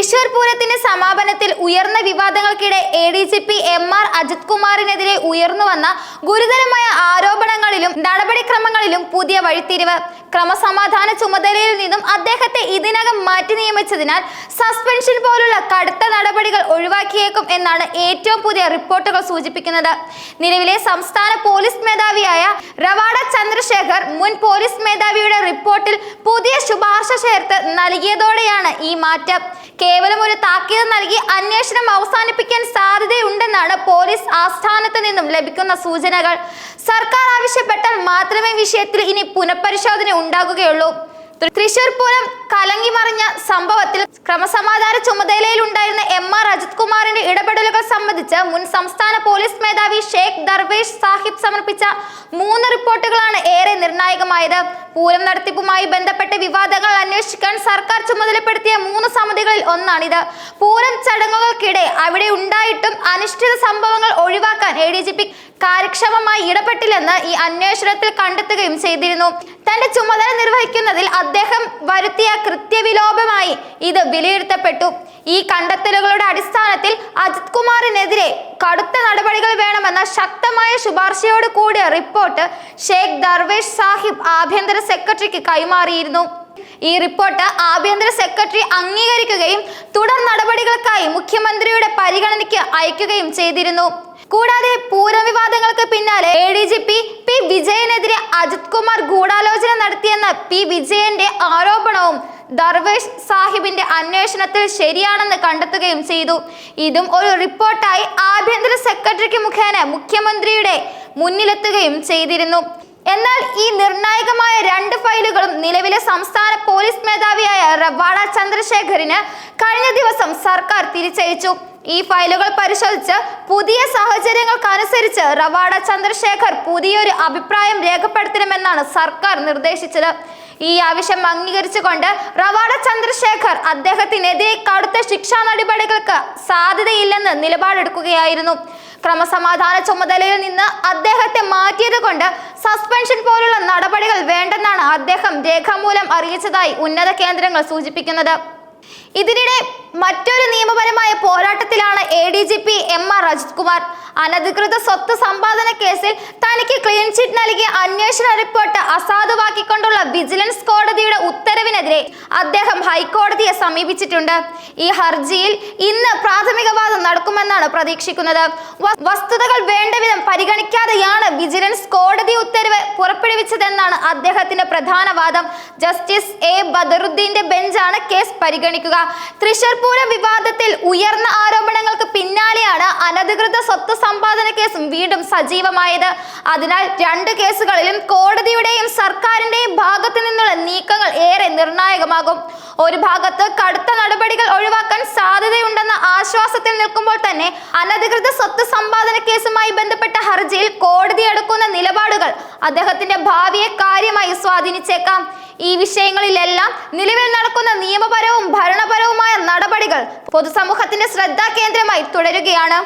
തൃശൂർ പൂരത്തിന്റെ സമാപനത്തിൽ ഉയർന്ന വിവാദങ്ങൾക്കിടെ A D G P M R Ajith കുമാറിനെതിരെ ഉയർന്നു വന്ന ഗുരുതരമായ ആരോപണങ്ങളിലും നടപടിക്രമങ്ങളിലും പുതിയ വഴിത്തിരിവ് ക്രമസമാധാന ചുമതലയിൽ നിന്നും അദ്ദേഹത്തെ ഇതിനകം മാറ്റി നിയമിച്ചതിനാൽ സസ്പെൻഷൻ പോലുള്ള കടുത്ത നടപടികൾ ഒഴിവാക്കിയേക്കും എന്നാണ് ഏറ്റവും പുതിയ റിപ്പോർട്ടുകൾ സൂചിപ്പിക്കുന്നത്. നിലവിലെ സംസ്ഥാന പോലീസ് മേധാവിയായ റവാഡ ചന്ദ്രശേഖർ മുൻ പോലീസ് മേധാവിയുടെ റിപ്പോർട്ടിൽ പുതിയ ശുപാർശ ചേർത്ത് നൽകിയതോടെയാണ് ഈ മാറ്റം. കേവലം ഒരു താക്കീത് നൽകി അന്വേഷണം അവസാനിപ്പിക്കാൻ സാധ്യതയുണ്ടെന്നാണ് പോലീസ് ആസ്ഥാനത്ത് നിന്നും ലഭിക്കുന്ന സൂചനകൾ. സർക്കാർ ആവശ്യപ്പെട്ടാൽ മാത്രമേ വിഷയത്തിൽ ഇനി പുനഃപരിശോധന ഉണ്ടാകുകയുള്ളൂ. തൃശൂർ പൂരം കലങ്ങി മറിഞ്ഞ സംഭവത്തിൽ ക്രമസമാധാന ചുമതലയിൽ ഉണ്ടായിരുന്ന എം ആർ അജിത് കുമാറിന്റെ ഇടപെടലുകൾ സംബന്ധിച്ച് മുൻ സംസ്ഥാന പോലീസ് മേധാവി ഷേഖ് ദർവേഷ് സാഹിബ് സമർപ്പിച്ച മൂന്ന് റിപ്പോർട്ടുകളാണ് ഏറെ നിർണായകമായത്. പൂരം നടത്തിപ്പുമായി ബന്ധപ്പെട്ട വിവാദങ്ങൾ അന്വേഷിക്കാൻ സർക്കാർ ചുമതലപ്പെടുത്തിയ മൂന്ന് സമിതികളിൽ ഒന്നാണിത്. പൂരം ചടങ്ങുകൾക്കിടെ അവിടെ ഉണ്ടായിട്ടും അനിശ്ചിത സംഭവങ്ങൾ ഒഴിവാക്കാൻ എ ഡി ജി പി കാര്യക്ഷമമായി ഇടപെട്ടില്ലെന്ന് ഈ അന്വേഷണത്തിൽ കണ്ടെത്തുകയും ചെയ്തിരുന്നു. തന്റെ ചുമതല നിർവഹിക്കുന്നതിൽ അദ്ദേഹം വരുത്തിയ കൃത്യവിലോപമായി ഇത് വിലയിരുത്തപ്പെട്ടു. ഈ കണ്ടെത്തലുകളുടെ അടിസ്ഥാനത്തിൽ അജിത് കുമാറിനെതിരെ കടുത്ത നടപടികൾ വേണമെന്ന ശക്തമായ ശുപാർശയോട് കൂടിയ റിപ്പോർട്ട് ഷേഖ് ദർവേഷ് സാഹിബ് ആഭ്യന്തര സെക്രട്ടറിക്ക് കൈമാറിയിരുന്നു. ഈ റിപ്പോർട്ട് ആഭ്യന്തര സെക്രട്ടറി അംഗീകരിക്കുകയും തുടർ നടപടികൾക്കായി മുഖ്യമന്ത്രിയുടെ പരിഗണനയ്ക്ക് അയക്കുകയും ചെയ്തിരുന്നു. കൂടാതെ പൂരവിവാദങ്ങൾക്ക് പിന്നാലെ A D G P P വിജയനെതിരെ Ajith Kumar ഗൂഢാലോചന നടത്തിയെന്ന പി വിജയന്റെ ആരോപണവും ദർവേഷ് സാഹിബിന്റെ അന്വേഷണത്തിൽ ശരിയാണെന്ന് കണ്ടെത്തുകയും ചെയ്തു. ഇതും ഒരു റിപ്പോർട്ടായി ആഭ്യന്തര സെക്രട്ടറിക്ക് മുഖേന മുഖ്യമന്ത്രിയുടെ മുന്നിലെത്തുകയും ചെയ്തിരുന്നു. എന്നാൽ ഈ നിർണായകമായ രണ്ട് ഫയലുകളും നിലവിലെ സംസ്ഥാന പോലീസ് മേധാവിയായ റവാഡ ചന്ദ്രശേഖറിന് കഴിഞ്ഞ ദിവസം സർക്കാർ തിരിച്ചയച്ചു. ഈ ഫയലുകൾ പരിശോധിച്ച് പുതിയ സാഹചര്യങ്ങൾക്കനുസരിച്ച് റവാഡ ചന്ദ്രശേഖർ പുതിയൊരു അഭിപ്രായം രേഖപ്പെടുത്തണമെന്നാണ് സർക്കാർ നിർദ്ദേശിച്ചത്. ഈ ആവശ്യം അംഗീകരിച്ചുകൊണ്ട് റവാഡ ചന്ദ്രശേഖർ അദ്ദേഹത്തിനെതിരെ കടുത്ത ശിക്ഷാ നടപടികൾക്ക് സാധ്യതയില്ലെന്ന് നിലപാടെടുക്കുകയായിരുന്നു. ക്രമസമാധാന ചുമതലയിൽ നിന്ന് അദ്ദേഹത്തെ മാറ്റിയത് കൊണ്ട് സസ്പെൻഷൻ പോലുള്ള നടപടികൾ വേണ്ടെന്നാണ് അദ്ദേഹം രേഖാമൂലം അറിയിച്ചതായി ഉന്നത കേന്ദ്രങ്ങൾ സൂചിപ്പിക്കുന്നത്. ഇതിനിടെ മറ്റൊരു നിയമപരമായ പോരാട്ടത്തിലാണ് A D G P M R Ajith Kumar. അനധികൃത സ്വത്ത് സമ്പാദന കേസിൽ തനിക്ക് ക്ലീൻ ചിറ്റ് നൽകിയ അന്വേഷണ റിപ്പോർട്ട് അസാധുവാക്കിക്കൊണ്ടുള്ള വിജിലൻസ് കോടതിയുടെ ഉത്തരവിനെതിരെ അദ്ദേഹം ഹൈക്കോടതിയെ സമീപിച്ചിട്ടുണ്ട്. ഈ ഹർജിയിൽ ഇന്ന് പ്രാഥമിക വാദം നടക്കുമെന്നാണ് പ്രതീക്ഷിക്കുന്നത്. വസ്തുതകൾ വേണ്ടവിധം പരിഗണിക്കാതെയാണ് വിജിലൻസ് കോടതി ഉത്തരവ് പുറപ്പെടുവിച്ചതെന്നാണ് അദ്ദേഹത്തിന്റെ പ്രധാന വാദം. ജസ്റ്റിസ് എ ബദറുദ്ദീന്റെ ബെഞ്ചാണ് കേസ് പരിഗണിക്കുക. തൃശൂർ പൂരം വിവാദത്തിൽ ഉയർന്ന ആരോപണങ്ങൾക്ക് പിന്നാലെയാണ് അനധികൃത സ്വത്ത് സമ്പാദന കേസും വീണ്ടും സജീവമായത്. അതിനാൽ രണ്ട് കേസുകളിലും കോടതിയുടെയും സർക്കാരിന്റെയും ഭാഗത്തു നിന്നുള്ള നീക്കങ്ങൾ ഏറെ നിർണായകമാകും. ഒരു ഭാഗത്ത് കടുത്ത നടപടികൾ ഒഴിവാക്കാൻ സാധ്യതയുണ്ടെന്ന ആശ്വാസത്തിൽ നിൽക്കുമ്പോൾ തന്നെ അനധികൃത സ്വത്ത് സമ്പാദന കേസുമായി ബന്ധപ്പെട്ട ഹർജിയിൽ കോടതി എടുക്കുന്ന നിലപാടുകൾ അദ്ദേഹത്തിന്റെ ഭാവിയെ കാര്യമായി സ്വാധീനിച്ചേക്കാം. ഈ വിഷയങ്ങളിലെല്ലാം നിലവിൽ നടക്കുന്ന നിയമപരവും ഭരണപരവുമായ നടപടികൾ പൊതുസമൂഹത്തിന്റെ ശ്രദ്ധാകേന്ദ്രമായി തുടരുകയാണ്.